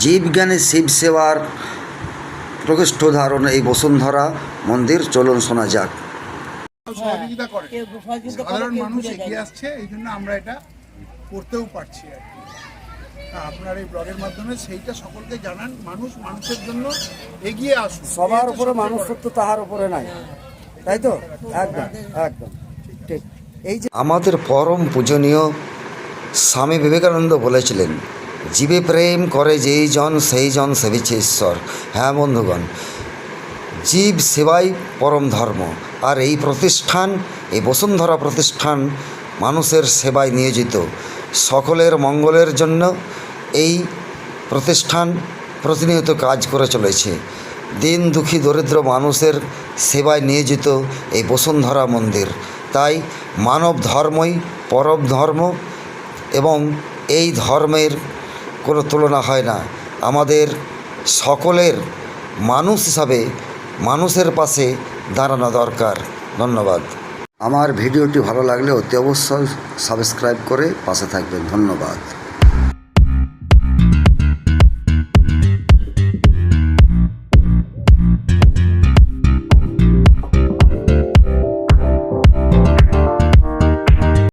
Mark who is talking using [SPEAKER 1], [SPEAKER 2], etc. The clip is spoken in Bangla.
[SPEAKER 1] জীবজ্ঞানী শিব সেবার প্রকৃষ্ট ধারণ এই বসুন্ধরা মন্দির চলুন শোনা যাক।
[SPEAKER 2] সহযোগিতা করে সাধারণ মানুষ এগিয়ে আসছে এই জন্য আমরা এটা করতেও পারছি আর কি। আপনার এই ব্লগের মাধ্যমে সেইটা সকলকে জানান মানুষ মানুষের জন্য এগিয়ে আসুন
[SPEAKER 3] সবার উপরে
[SPEAKER 2] সবচেয়ে
[SPEAKER 3] মানুষ তাহার উপরে নাই। তাই তো? একদম একদম। ঠিক। এই যে
[SPEAKER 1] আমাদের পরম পূজনীয় স্বামী বিবেকানন্দ বলেছিলেন জীবে প্রেম করে যেই জন, সেই জন সেবিছে ঈশ্বর। হ্যাঁ বন্ধুগণ, জীব সেবাই পরম ধর্ম। আর এই প্রতিষ্ঠান, এই বসুন্ধরা প্রতিষ্ঠান মানুষের সেবায় নিয়োজিত। সকলের মঙ্গলের জন্য এই প্রতিষ্ঠান প্রতিনিয়ত কাজ করে চলেছে। দিন দুঃখী দরিদ্র মানুষের সেবায় নিয়োজিত এই বসুন্ধরা মন্দির। তাই মানব ধর্মই পরম ধর্ম এবং এই ধর্মের কোনো তুলনা হয় না। আমাদের সকলের মানুষ হিসাবে মানুষের পাশে দাঁড়ানো দরকার। ধন্যবাদ। আমার ভিডিওটি ভালো লাগলে অতি অবশ্যই সাবস্ক্রাইব করে পাশে থাকবেন। ধন্যবাদ।